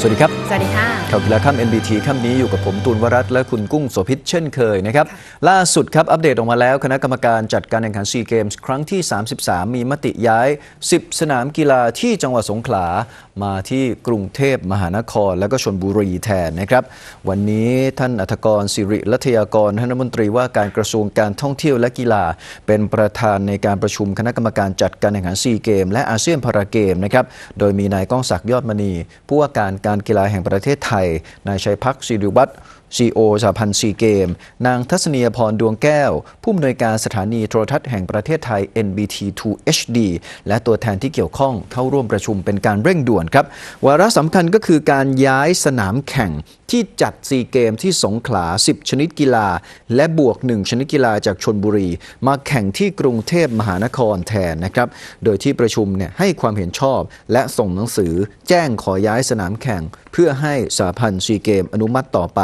สวัสดีครับ สวัสดีค่ะ ข่าวกีฬาค่ำ NBT ค่ำนี้อยู่กับผมตูนวรัตน์และคุณกุ้งโสภิตเช่นเคยนะครับ ล่าสุดครับ อัปเดตออกมาแล้ว คณะกรรมการจัดการแข่งขันซีเกมส์ครั้งที่ 33 มีมติย้าย 10 สนามกีฬาที่จังหวัดสงขลา มาที่กรุงเทพมหานคร และก็ชนบุรีแทนนะครับ วันนี้ท่านอัธกรสิริรัตยากรท่านรัฐมนตรีว่าการกระทรวงการท่องเที่ยวและกีฬา เป็นประธานในการประชุมคณะกรรมการจัดการแข่งขันซีเกมและอาเซียนพาราเกมนะครับ โดยมีนายก้องศักดิ์ยอดมณีผู้ว่าการการกีฬาแห่งประเทศไทย นายชัยพักศิริวัตร ซีโอสหพันธ์ซีเกม นางทัศนียพรดวงแก้ว ผู้อำนวยการสถานีโทรทัศน์แห่งประเทศไทย NBT2 HD และตัวแทนที่เกี่ยวข้องเข้าร่วมประชุมเป็นการเร่งด่วนครับ วาระสำคัญก็คือการย้ายสนามแข่งที่จัดซีเกมที่สงขลา 10 ชนิดกีฬา และบวก 1 ชนิดกีฬาจากชนบุรี มาแข่งที่กรุงเทพมหานครแทนนะครับ โดยที่ประชุมเนี่ยให้ความเห็นชอบ และส่งหนังสือแจ้งขอย้ายสนามแข่ง พื่อให้สหพันธ์ซีเกมอนุมัติต่อไป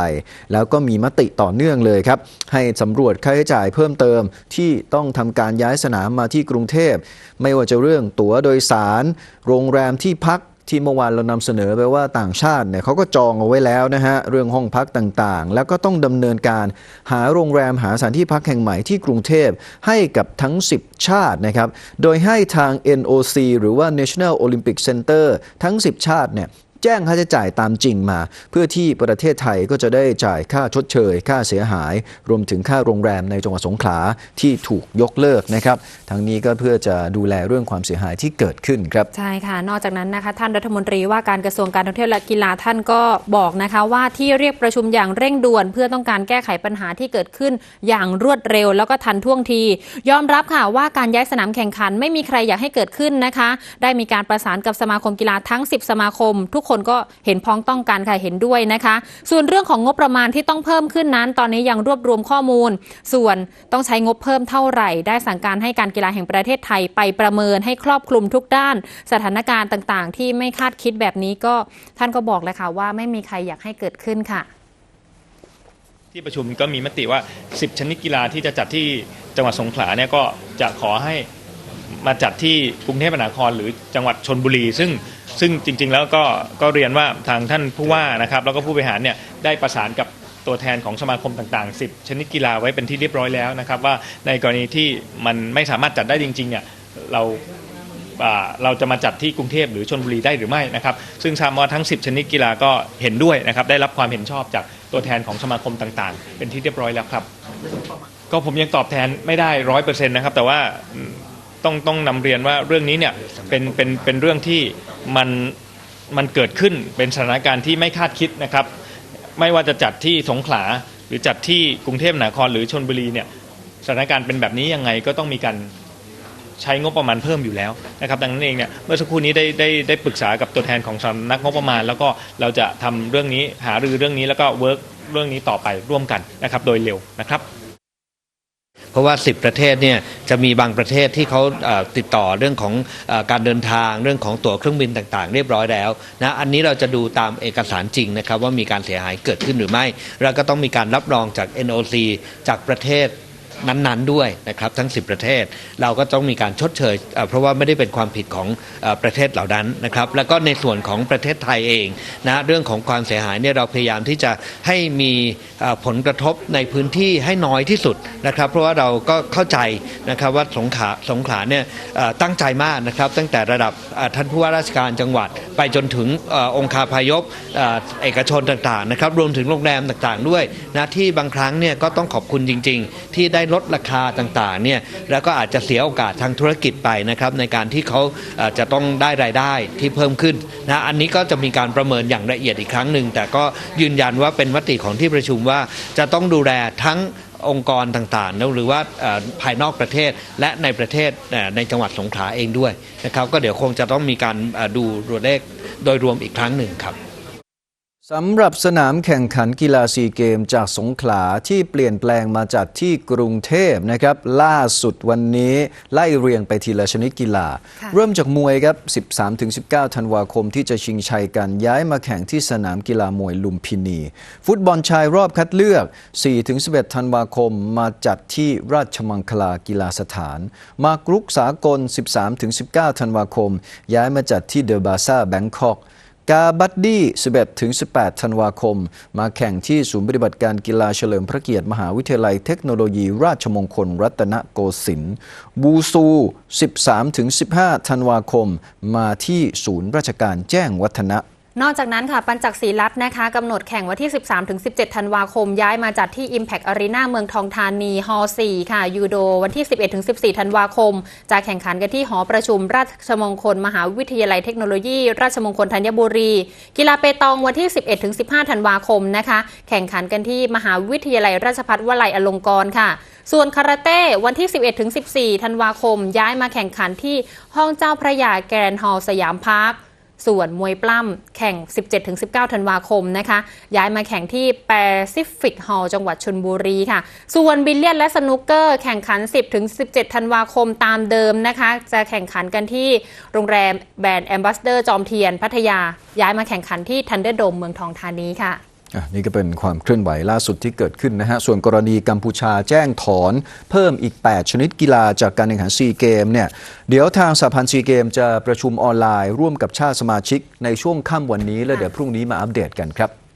แล้วก็มีมติต่อเนื่องเลยครับ ให้สำรวจค่าใช้จ่ายเพิ่มเติมที่ต้องทำการย้ายสนามมาที่กรุงเทพ ไม่ว่าจะเรื่องตั๋วโดยสาร โรงแรมที่พักที่เมื่อวานเรานำเสนอไปว่าต่างชาติเนี่ยเขาก็จองเอาไว้แล้วนะฮะ เรื่องห้องพักต่างๆ แล้วก็ต้องดำเนินการหาโรงแรมหาสถานที่พักแห่งใหม่ที่กรุงเทพให้กับทั้ง 10 ชาตินะครับ โดยให้ทาง NOC หรือว่า National Olympic Center ทั้ง 10 ชาติเนี่ย แจ้งค่าใช้จ่ายตามจริงมา เพื่อที่ประเทศไทยก็จะได้จ่ายค่าชดเชย ค่าเสียหาย รวมถึงค่าโรงแรมในจังหวัดสงขลาที่ถูกยกเลิกนะครับ ทั้งนี้ก็เพื่อจะดูแลเรื่องความเสียหายที่เกิดขึ้นครับใช่ค่ะ นอกจากนั้นนะคะท่านรัฐมนตรีว่าการกระทรวงการท่องเที่ยวและกีฬาท่านก็บอกนะคะว่าที่เรียกประชุมอย่างเร่งด่วน เพื่อต้องการแก้ไขปัญหาที่เกิดขึ้น อย่างรวดเร็วแล้วก็ทันท่วงที ยอมรับค่ะว่าการย้ายสนามแข่งขันไม่มีใครอยากให้เกิดขึ้นนะคะ ได้มีการประสานกับสมาคมกีฬาทั้ง 10 สมาคม ทุกคนนก็เห็นพ้องต้องการค่ะเห็นด้วยนะคะ ส่วนเรื่องของงบประมาณที่ต้องเพิ่มขึ้นนั้น ตอนนี้ยังรวบรวมข้อมูล ส่วนต้องใช้งบเพิ่มเท่าไหร่ ได้สั่งการให้การกีฬาแห่งประเทศไทยไปประเมินให้ครอบคลุมทุกด้าน สถานการณ์ต่างๆ ที่ไม่คาดคิดแบบนี้ก็ท่านก็บอกเลยค่ะว่าไม่มีใครอยากให้เกิดขึ้นค่ะ ที่ประชุมก็มีมติว่า 10 ชนิดกีฬาที่จะจัดที่จังหวัดสงขลาเนี่ยก็จะขอให้มาจัดที่กรุงเทพมหานครหรือจังหวัดชนบุรี ซึ่ง ซึ่งจริงๆแล้วก็ก็เรียนว่าทางท่านผู้ว่านะครับแล้วก็ผู้บริหารเนี่ยได้ประสานกับตัวแทนของสมาคมต่างๆ 10 ชนิดกีฬาไว้เป็นที่เรียบร้อยแล้วนะครับ ว่าในกรณีที่มันไม่สามารถจัดได้จริงๆเนี่ยเราเราจะมาจัดที่กรุงเทพหรือชนบุรีได้หรือไม่นะครับซึ่งทราบว่าทั้ง 10 ชนิดกีฬาก็เห็นด้วยนะครับได้รับความเห็นชอบจากตัวแทนของสมาคมต่างๆ เป็นที่เรียบร้อยแล้วครับ ก็ผมยังตอบแทนไม่ได้ร้อยเปอร์เซ็นต์นะครับแต่ว่า ต้องต้องนำเรียนว่าเรื่องนี้เนี่ยเป็นเป็นเป็นเรื่องที่มันมันเกิดขึ้นเป็นสถานการณ์ที่ไม่คาดคิดนะครับ ไม่ว่าจะจัดที่สงขลาหรือจัดที่กรุงเทพมหานครหรือชนบุรีเนี่ยสถานการณ์เป็นแบบนี้ยังไงก็ต้องมีการใช้งบประมาณเพิ่มอยู่แล้วนะครับดังนั้นเองเนี่ยเมื่อสักครู่นี้ได้ได้ได้ปรึกษากับตัวแทนของสำนักงบประมาณ แล้วก็เราจะทำเรื่องนี้หารือเรื่องนี้แล้วก็เวิร์กเรื่องนี้ต่อไปร่วมกันนะครับโดยเร็วนะครับ เพราะว่า 10 ประเทศเนี่ยจะมีบางประเทศที่เขาติดต่อเรื่องของอการเดินทางเรื่องของตั๋วเครื่องบินต่างๆ เรียบร้อยแล้วนะอันนี้เราจะดูตามเอกสารจริงนะครับว่ามีการเสียหายเกิดขึ้นหรือไม่ แล้วก็ต้องมีการรับรองจาก NOC จากประเทศ นั้นๆด้วยนะครับทั้ง 10 ประเทศ เราก็ต้องมีการชดเชยเอ่อเพราะว่าไม่ได้เป็นความผิดของเออประเทศเหล่านั้นนะครับแล้วก็ในส่วนของประเทศไทยเองนะเรื่องของความเสียหายเนี่ยเราพยายามที่จะให้มีเอ่อผลกระทบในพื้นที่ให้น้อยที่สุดนะครับ เพราะว่าเราก็เข้าใจนะครับว่าสงขลาสงขลาเนี่ยเอ่อตั้งใจมากนะครับตั้งแต่ระดับเอ่อท่านผู้ว่าราชการจังหวัด ไปจนถึงเออองค์คาพยพเอ่อเอกชนต่างๆนะครับรวมถึงโรงแรมต่างๆด้วยนะที่บางครั้งเนี่ยก็ต้องขอบคุณจริง ๆ ที่ได้ลดราคาต่างๆเนี่ยแล้วก็อาจจะเสียโอกาสทางธุรกิจไปนะครับในการที่เขาจะต้องได้รายได้ที่เพิ่มขึ้นนะอันนี้ก็จะมีการประเมินอย่างละเอียดอีกครั้งหนึ่งแต่ก็ยืนยันว่าเป็นมติของที่ประชุมว่าจะต้องดูแลทั้งองค์กรต่างๆ หรือว่าภายนอกประเทศและในประเทศในจังหวัดสงขลาเองด้วยนะครับก็เดี๋ยวคงจะต้องมีการดูตัวเลขโดยรวมอีกครั้งหนึ่งครับ สำหรับสนามแข่งขันกีฬาซีเกมจากสงขลาที่เปลี่ยนแปลงมาจัดที่กรุงเทพนะครับ ล่าสุดวันนี้ไล่เรียงไปทีละชนิดกีฬาค่ะเริ่มจากมวยครับ 13-19 ธันวาคมที่จะชิงชัยกันย้ายมาแข่งที่สนามกีฬามวยลุมพินี ฟุตบอลชายรอบคัดเลือก 4-11 ธันวาคมมาจัดที่ราชมังคลากีฬาสถาน มากรุกสากล 13-19 ธันวาคม ย้ายมาจัดที่เดอะบาซ่าแบงคอก กาบัดดี้ 11 ถึง 18 ธันวาคม มาแข่งที่ศูนย์ปฏิบัติการกีฬาเฉลิมพระเกียรติมหาวิทยาลัยเทคโนโลยีราชมงคลรัตนโกสินทร์ บูซู 13 ถึง 15 ธันวาคม มาที่ศูนย์ราชการแจ้งวัฒนะ นอกจากนั้นค่ะ ปัญจักศรีรัตน์นะคะกำหนดแข่งวันที่ 13-17 ธันวาคม ย้ายมาจัดที่ Impact Arena เมืองทองธานีฮอ4ค่ะ ยูโดวันที่ 11-14 ธันวาคม จะแข่งขันกันที่หอประชุมราชมงคล มหาวิทยาลัยเทคโนโลยี ราชมงคลธัญบุรี กีฬาเปตองวันที่ 11-15 ธันวาคมนะคะ แข่งขันกันที่มหาวิทยาลัยราชภัฏวลัยอลงกรณ์ค่ะ ส่วนคาราเต้วันที่ 11-14 ธันวาคม ย้ายมาแข่งขันที่ห้องเจ้าพระยาแกรนด์ฮอลล์สยามพาร์ค ส่วนมวยปล้ำแข่ง 17-19 ธันวาคมนะคะ ย้ายมาแข่งที่แปซิฟิกฮอลล์จังหวัดชนบุรีค่ะ ส่วนบิลเลียนและสนุกเกอร์แข่งขัน 10-17 ธันวาคมตามเดิมนะคะ จะแข่งขันกันที่โรงแรมแบรนด์แอมบาสเดอร์จอมเทียนพัทยา ย้ายมาแข่งขันที่ทันเดอร์โดมเมืองทองธานีค่ะอะ นี่ก็เป็นความเคลื่อนไหวล่าสุดที่เกิดขึ้นนะฮะ ส่วนกรณีกัมพูชาแจ้งถอน เพิ่มอีก 8 ชนิดกีฬาจากการแข่งขันซีเกมเนี่ย เดี๋ยวทางสหพันธ์ซีเกมจะประชุมออนไลน์ ร่วมกับชาติสมาชิกในช่วงค่ำวันนี้ แล้วเดี๋ยวพรุ่งนี้มาอัปเดตกันครับ